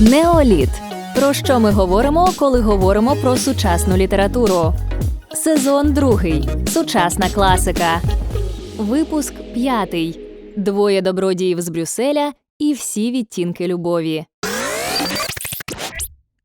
Неоліт. Про що ми говоримо, коли говоримо про сучасну літературу? Сезон другий. Сучасна класика. Випуск п'ятий. Двоє добродіїв з Брюсселя і всі відтінки любові.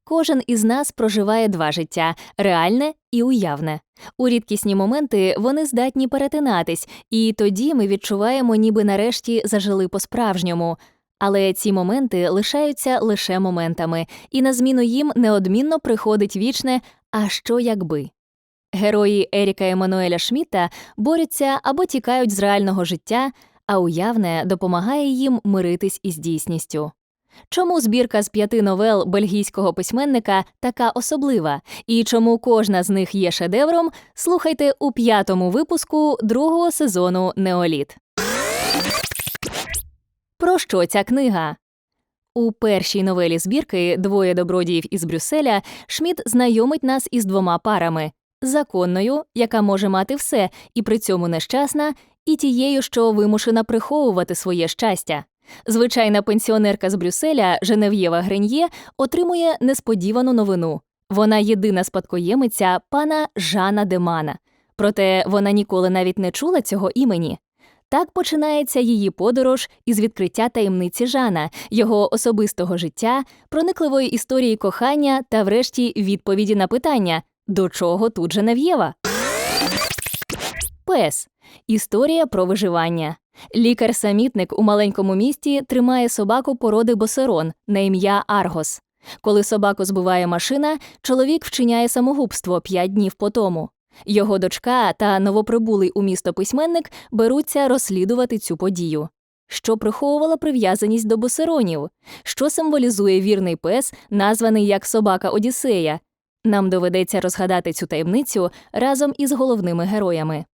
Кожен із нас проживає два життя реальне і уявне. У рідкісні моменти вони здатні перетинатись, і тоді ми відчуваємо, ніби нарешті зажили по-справжньому. Але ці моменти лишаються лише моментами, і на зміну їм неодмінно приходить вічне А що якби. Герої Еріка Еммануеля Шміта борються або тікають з реального життя, а уявне допомагає їм миритись із дійсністю. Чому збірка з п'яти новел бельгійського письменника така особлива, і чому кожна з них є шедевром, слухайте у п'ятому випуску другого сезону Неоліт. Про що ця книга? У першій новелі збірки Двоє добродіїв із Брюсселя Шмідт знайомить нас із двома парами законною, яка може мати все, і при цьому нещасна, і тією, що вимушена приховувати своє щастя. Звичайна пенсіонерка з Брюсселя Женев'єва Греньє отримує несподівану новину. Вона єдина спадкоємиця пана Жана Демана. Проте вона ніколи навіть не чула цього імені. Так починається її подорож із відкриття таємниці Жана, його особистого життя, проникливої історії кохання та, врешті, відповіді на питання до чого тут Женев'єва? Пес історія про виживання. Лікар-самітник у маленькому місті тримає собаку породи босерон на ім'я Аргос. Коли собаку збиває машина, чоловік вчиняє самогубство п'ять днів по тому. Його дочка та новоприбулий у місто письменник беруться розслідувати цю подію. Що приховувала прив'язаність до босеронів, що символізує вірний пес, названий як собака Одіссея. Нам доведеться розгадати цю таємницю разом із головними героями.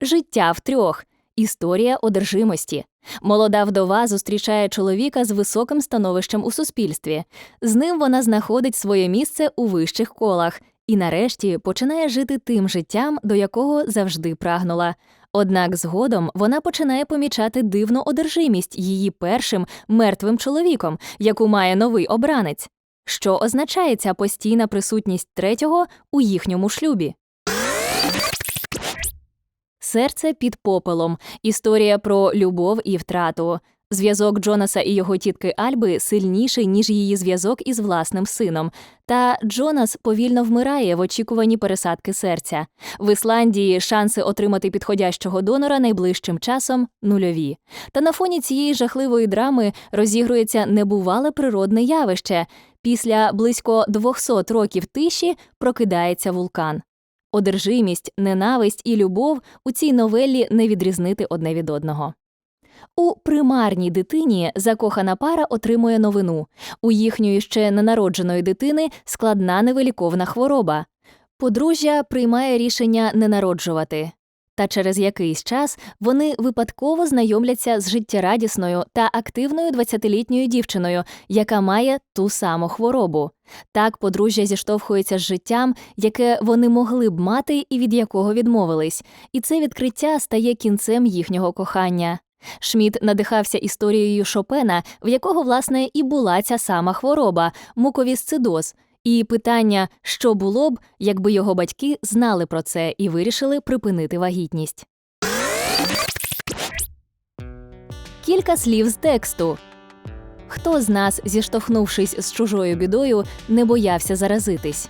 Життя втрьох. Історія одержимості. Молода вдова зустрічає чоловіка з високим становищем у суспільстві. З ним вона знаходить своє місце у вищих колах і, нарешті, починає жити тим життям, до якого завжди прагнула. Однак згодом вона починає помічати дивну одержимість її першим мертвим чоловіком, яку має новий обранець. Що означає ця постійна присутність третього у їхньому шлюбі? Серце під попелом. Історія про любов і втрату. Зв'язок Джонаса і його тітки Альби сильніший, ніж її зв'язок із власним сином. Та Джонас повільно вмирає в очікуванні пересадки серця. В Ісландії шанси отримати підходящого донора найближчим часом нульові. Та на фоні цієї жахливої драми розігрується небувале природне явище. Після близько 200 років тиші прокидається вулкан. Одержимість, ненависть і любов у цій новелі не відрізнити одне від одного. У примарній дитині закохана пара отримує новину. У їхньої ще ненародженої дитини складна невиліковна хвороба. Подружжя приймає рішення не народжувати. Та через якийсь час вони випадково знайомляться з життєрадісною та активною 20-літньою дівчиною, яка має ту саму хворобу. Так подружжя зіштовхується з життям, яке вони могли б мати і від якого відмовились, і це відкриття стає кінцем їхнього кохання. Шмідт надихався історією Шопена, в якого, власне, і була ця сама хвороба муковісцидоз, і питання, що було б, якби його батьки знали про це і вирішили припинити вагітність. Кілька слів з тексту. Хто з нас, зіштовхнувшись з чужою бідою, не боявся заразитись?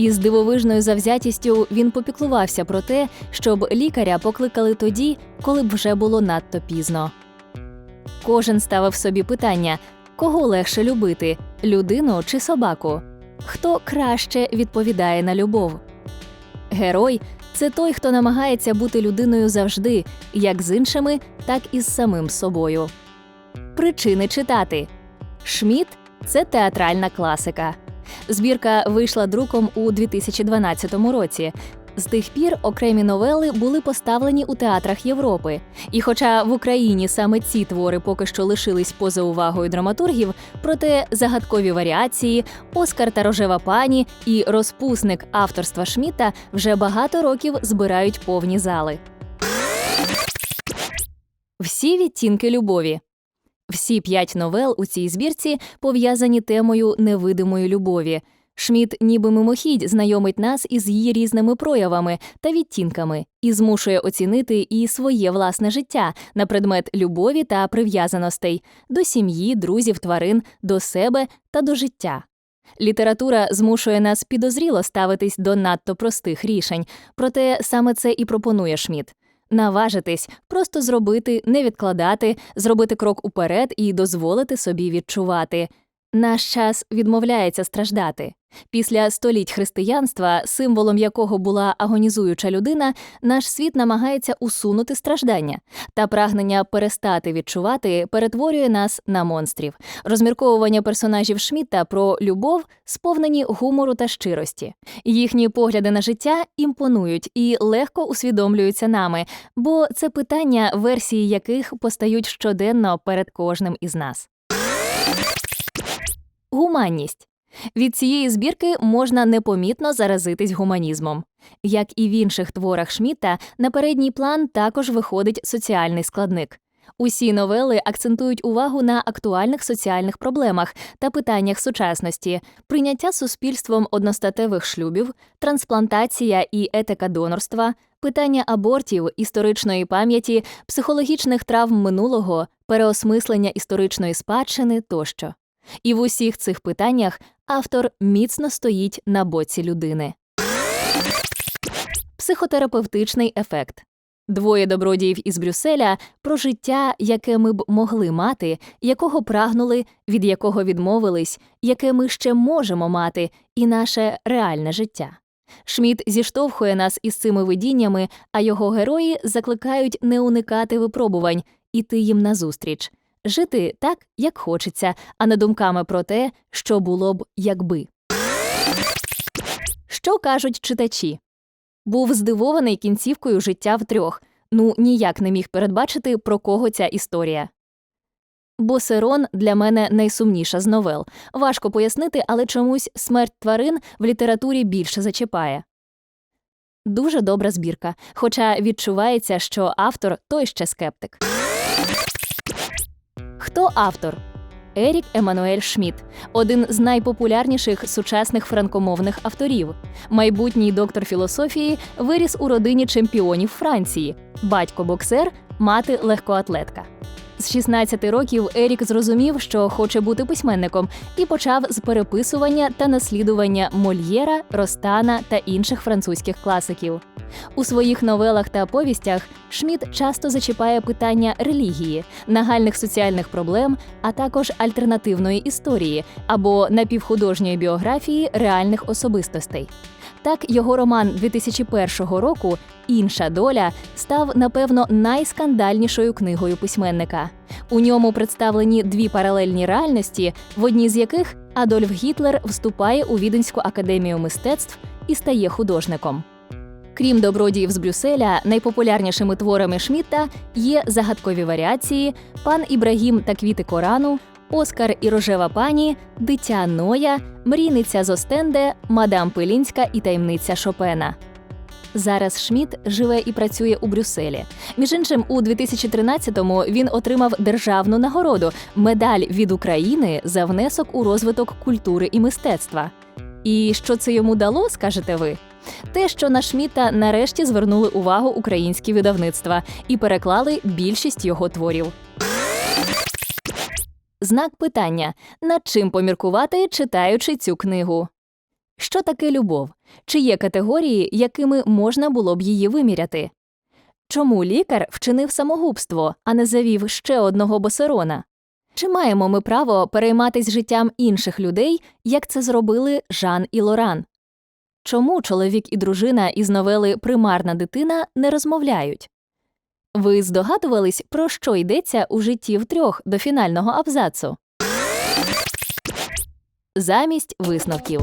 Із дивовижною завзятістю він попіклувався про те, щоб лікаря покликали тоді, коли б вже було надто пізно. Кожен ставив собі питання, кого легше любити людину чи собаку? Хто краще відповідає на любов? Герой це той, хто намагається бути людиною завжди, як з іншими, так і з самим собою. Причини читати Шмідт це театральна класика. Збірка вийшла друком у 2012 році. З тих пір окремі новели були поставлені у театрах Європи. І хоча в Україні саме ці твори поки що лишились поза увагою драматургів, проте загадкові варіації, Оскар та рожева пані і розпусник авторства Шміта вже багато років збирають повні зали. Всі відтінки любові. Всі п'ять новел у цій збірці пов'язані темою невидимої любові. Шміт ніби мимохідь знайомить нас із її різними проявами та відтінками і змушує оцінити і своє власне життя на предмет любові та прив'язаностей до сім'ї, друзів, тварин, до себе та до життя. Література змушує нас підозріло ставитись до надто простих рішень, проте саме це і пропонує Шміт. Наважитись, просто зробити, не відкладати, зробити крок уперед і дозволити собі відчувати. Наш час відмовляється страждати. Після століть християнства, символом якого була агонізуюча людина, наш світ намагається усунути страждання, та прагнення перестати відчувати перетворює нас на монстрів. Розмірковування персонажів Шміта про любов сповнені гумору та щирості. Їхні погляди на життя імпонують і легко усвідомлюються нами, бо це питання, версії яких постають щоденно перед кожним із нас. Гуманність. Від цієї збірки можна непомітно заразитись гуманізмом. Як і в інших творах Шміта, на передній план також виходить соціальний складник. Усі новели акцентують увагу на актуальних соціальних проблемах та питаннях сучасності, прийняття суспільством одностатевих шлюбів, трансплантація і етика донорства, питання абортів, історичної пам'яті, психологічних травм минулого, переосмислення історичної спадщини тощо. І в усіх цих питаннях автор міцно стоїть на боці людини. Психотерапевтичний ефект. Двоє добродіїв із Брюсселя про життя, яке ми б могли мати, якого прагнули, від якого відмовились, яке ми ще можемо мати, і наше реальне життя. Шміт зіштовхує нас із цими видіннями, а його герої закликають не уникати випробувань, іти їм назустріч, жити так, як хочеться, а не думками про те, що було б, якби. Що кажуть читачі? Був здивований кінцівкою життя втрьох. Ну ніяк не міг передбачити, про кого ця історія. Босерон для мене найсумніша з новел. Важко пояснити, але чомусь смерть тварин в літературі більше зачіпає. Дуже добра збірка, хоча відчувається, що автор той ще скептик. Хто автор? Ерік Еммануель Шміт, один з найпопулярніших сучасних франкомовних авторів. Майбутній доктор філософії виріс у родині чемпіонів Франції, батько боксер, мати легкоатлетка. З 16 років Ерік зрозумів, що хоче бути письменником, і почав з переписування та наслідування Мольєра, Ростана та інших французьких класиків. У своїх новелах та повістях Шміт часто зачіпає питання релігії, нагальних соціальних проблем, а також альтернативної історії або напівхудожньої біографії реальних особистостей. Так, його роман 2001 року Інша доля став, напевно, найскандальнішою книгою письменника. У ньому представлені дві паралельні реальності, в одній з яких Адольф Гітлер вступає у Віденську академію мистецтв і стає художником. Крім добродіїв з Брюсселя, найпопулярнішими творами Шмітта є загадкові варіації, пан Ібрагім та квіти Корану, Оскар і рожева пані, Дитя Ноя, Мрійниця з Остенде, Мадам Пилінська і таємниця Шопена. Зараз Шміт живе і працює у Брюсселі. Між іншим, у 2013-му він отримав державну нагороду медаль від України за внесок у розвиток культури і мистецтва. І що це йому дало, скажете ви? Те, що на Шміта нарешті звернули увагу українські видавництва і переклали більшість його творів. Знак питання: над чим поміркувати, читаючи цю книгу? Що таке любов? Чи є категорії, якими можна було б її виміряти? Чому лікар вчинив самогубство, а не завів ще одного босерона? Чи маємо ми право перейматись життям інших людей, як це зробили Жан і Лоран? Чому чоловік і дружина із новели Примарна дитина не розмовляють? Ви здогадувались, про що йдеться у житті втрьох до фінального абзацу? Замість висновків.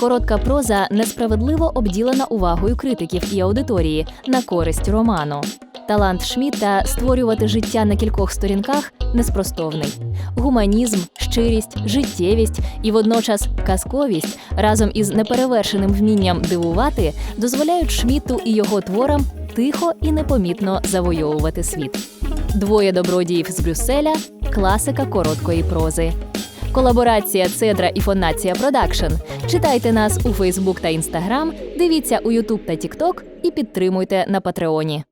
Коротка проза несправедливо обділена увагою критиків і аудиторії на користь роману. Талант Шміта створювати життя на кількох сторінках неспростовний. Гуманізм, щирість, життєвість і водночас казковість разом із неперевершеним вмінням дивувати дозволяють Шміту і його творам тихо і непомітно завойовувати світ. Двоє добродіїв з Брюсселя класика короткої прози. Колаборація Цедра і Фонація Продакшн. Читайте нас у Фейсбук та Інстаграм, дивіться у Ютуб та Тікток і підтримуйте на Патреоні.